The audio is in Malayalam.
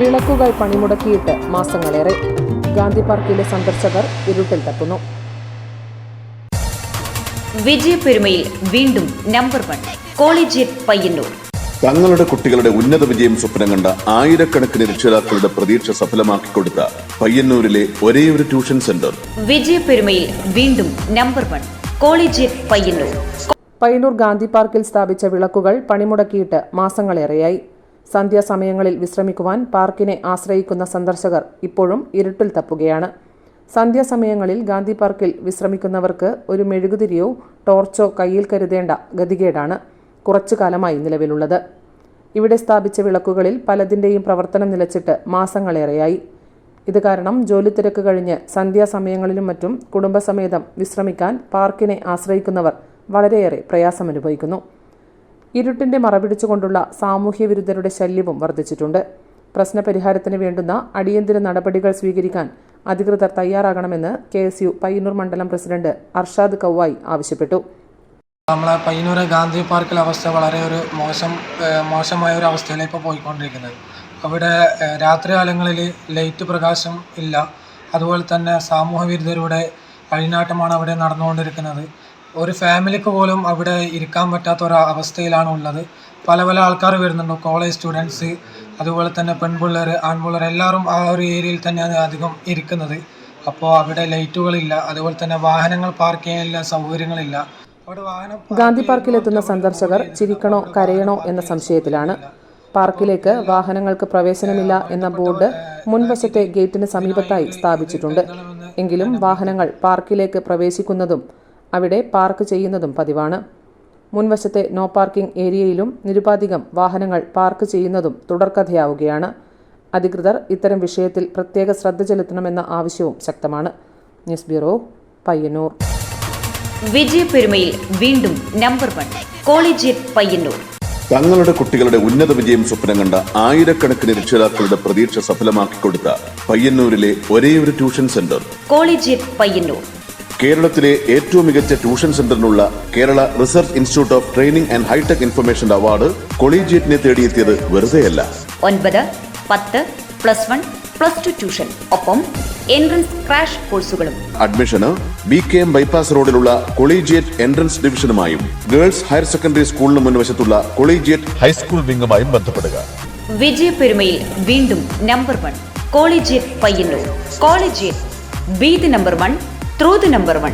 വിളക്കുകൾ പണിമുടക്കിയിട്ട് മാസങ്ങളേറെ. ഗാന്ധി പാർക്കിലെ സന്ദർശകർ ഇരുട്ടിൽ തപ്പുന്നു. വിജയപ്പെരുമയിൽ വീണ്ടും നമ്പർ വൺ കോളേജിയറ്റ് പയ്യന്നൂർ. തങ്ങളുടെ കുട്ടികളുടെ ഉന്നത വിജയം സ്വപ്നം കണ്ട ആയിരക്കണക്കിന് രക്ഷിതാക്കളുടെ പ്രതീക്ഷ സഫലമാക്കി കൊടുത്ത പയ്യന്നൂരിലെ ഒരേ ഒരു ട്യൂഷൻ സെന്റർ. വിജയപ്പെരുമയിൽ വീണ്ടും number one Collegiate Payyanur. Payyanur Gandhi പാർക്കിൽ സ്ഥാപിച്ച വിളക്കുകൾ പണിമുടക്കിയിട്ട് മാസങ്ങളേറെയായി. സന്ധ്യാസമയങ്ങളിൽ വിശ്രമിക്കുവാൻ പാർക്കിനെ ആശ്രയിക്കുന്ന സന്ദർശകർ ഇപ്പോഴും ഇരുട്ടിൽ തപ്പുകയാണ്. സന്ധ്യാസമയങ്ങളിൽ ഗാന്ധി പാർക്കിൽ വിശ്രമിക്കുന്നവർക്ക് ഒരു മെഴുകുതിരിയോ ടോർച്ചോ കയ്യിൽ കരുതേണ്ട ഗതികേടാണ് കുറച്ചു കാലമായി നിലവിലുള്ളത്. ഇവിടെ സ്ഥാപിച്ച വിളക്കുകളിൽ പലതിന്റെയും പ്രവർത്തനം നിലച്ചിട്ട് മാസങ്ങളേറെയായി. ഇത് കാരണം ജോലി തിരക്ക് കഴിഞ്ഞ് സന്ധ്യാസമയങ്ങളിലും മറ്റും കുടുംബസമേതം വിശ്രമിക്കാൻ പാർക്കിനെ ആശ്രയിക്കുന്നവർ വളരെയേറെ പ്രയാസമനുഭവിക്കുന്നു. ഇരുട്ടിന്റെ മറപിടിച്ചുകൊണ്ടുള്ള സാമൂഹ്യ വിരുദ്ധരുടെ ശല്യവും വർദ്ധിച്ചിട്ടുണ്ട്. പ്രശ്നപരിഹാരത്തിന് വേണ്ടുന്ന അടിയന്തര നടപടികൾ സ്വീകരിക്കാൻ അധികൃതർ തയ്യാറാകണമെന്ന് കെ എസ് യു പയ്യന്നൂർ മണ്ഡലം പ്രസിഡന്റ് അർഷാദ് കൗവായി ആവശ്യപ്പെട്ടു. നമ്മളെ പയ്യന്നൂർ ഗാന്ധി പാർക്കിലെ അവസ്ഥ വളരെ ഒരു മോശം മോശമായ ഒരു അവസ്ഥയിലേക്ക് പോയിക്കൊണ്ടിരിക്കുന്നത്. അവിടെ രാത്രികാലങ്ങളിൽ ലൈറ്റ് പ്രകാശം ഇല്ല. അതുപോലെ തന്നെ സാമൂഹ്യ വിരുദ്ധരുടെ അഴിനാട്ടമാണ് അവിടെ നടന്നുകൊണ്ടിരിക്കുന്നത്. ഒരു ഫാമിലിക്ക് പോലും അവിടെ ഇരിക്കാൻ പറ്റാത്ത ഒരു അവസ്ഥയിലാണ് ഉള്ളത്. പല പല ആൾക്കാർ വരുന്നുണ്ട്. കോളേജ് സ്റ്റുഡൻസ് അതുപോലെ തന്നെ പെൺപിള്ളേർ ആൺപിള്ളേർ എല്ലാവരും ആ ഒരു ഏരിയയിൽ തന്നെയാണ് അധികം ഇരിക്കുന്നത്. അപ്പോൾ അവിടെ ലൈറ്റുകളില്ല അതുപോലെ തന്നെ വാഹനങ്ങൾ പാർക്ക് ചെയ്യാനുള്ള സൗകര്യങ്ങളില്ല. അവിടെ വാഹനം ഗാന്ധി പാർക്കിലെത്തുന്ന സന്ദർശകർ ചിരിക്കണോ കരയണോ എന്ന സംശയത്തിലാണ്. പാർക്കിലേക്ക് വാഹനങ്ങൾക്ക് പ്രവേശനമില്ല എന്ന ബോർഡ് മുൻവശത്തെ ഗേറ്റിന് സമീപത്തായി സ്ഥാപിച്ചിട്ടുണ്ട്. എങ്കിലും വാഹനങ്ങൾ പാർക്കിലേക്ക് പ്രവേശിക്കുന്നതും അവിടെ പാർക്ക് ചെയ്യുന്നതും പതിവാണ്. മുൻവശത്തെ നോ പാർക്കിംഗ് ഏരിയയിലും നിരുപാധികം വാഹനങ്ങൾ പാർക്ക് ചെയ്യുന്നതും തുടർക്കഥയാവുകയാണ്. അധികൃതർ ഇത്തരം വിഷയത്തിൽ പ്രത്യേക ശ്രദ്ധ ചെലുത്തണമെന്ന ആവശ്യവും ശക്തമാണ്. News bureau Payyanur. വിജയപെരുമയിൽ വീണ്ടും നമ്പർ വൺ കോളേജിയറ്റ് പയ്യന്നൂർ. തങ്ങളുടെ കുട്ടികളുടെ ഉന്നത വിജയം സ്വപ്നം കണ്ട ആയിരക്കണക്കിന് രക്ഷിതാക്കളുടെ പ്രതീക്ഷ സഫലമാക്കിക്കൊടുത്ത പയ്യന്നൂരിലെ ഒരേയൊരു ട്യൂഷൻ സെന്റർ. കോളേജ് പയ്യന്നൂർ. കേരളത്തിലെ ഏറ്റവും മികച്ച tuition സെന്ററിനുള്ള Kerala research institute of training and hitech information award കൊളീജിയറ്റിനെ തേടിയെത്തിയത് വെറുതെയല്ല. ഒൻപത് പത്ത് plus one plus two tuition. ഒപ്പം എൻട്രൻസ് ക്രാഷ് കോഴ്സുകളും. അഡ്മിഷന് ബി കെ എം ബൈപ്പാസ് റോഡിലുള്ള കൊളീജിയറ്റ് എൻട്രൻസ് ഡിവിഷനുമായും ഗേൾസ് ഹയർ സെക്കൻഡറി സ്കൂളിന് മുൻവശത്തുള്ള കൊളീജിയറ്റ് ഹൈസ്കൂൾ വിംഗുമായും ബന്ധപ്പെടുക. വിജയപെരുമയിൽ വീണ്ടും number one Collegiate Payyanur. Collegiate be the number one the number one.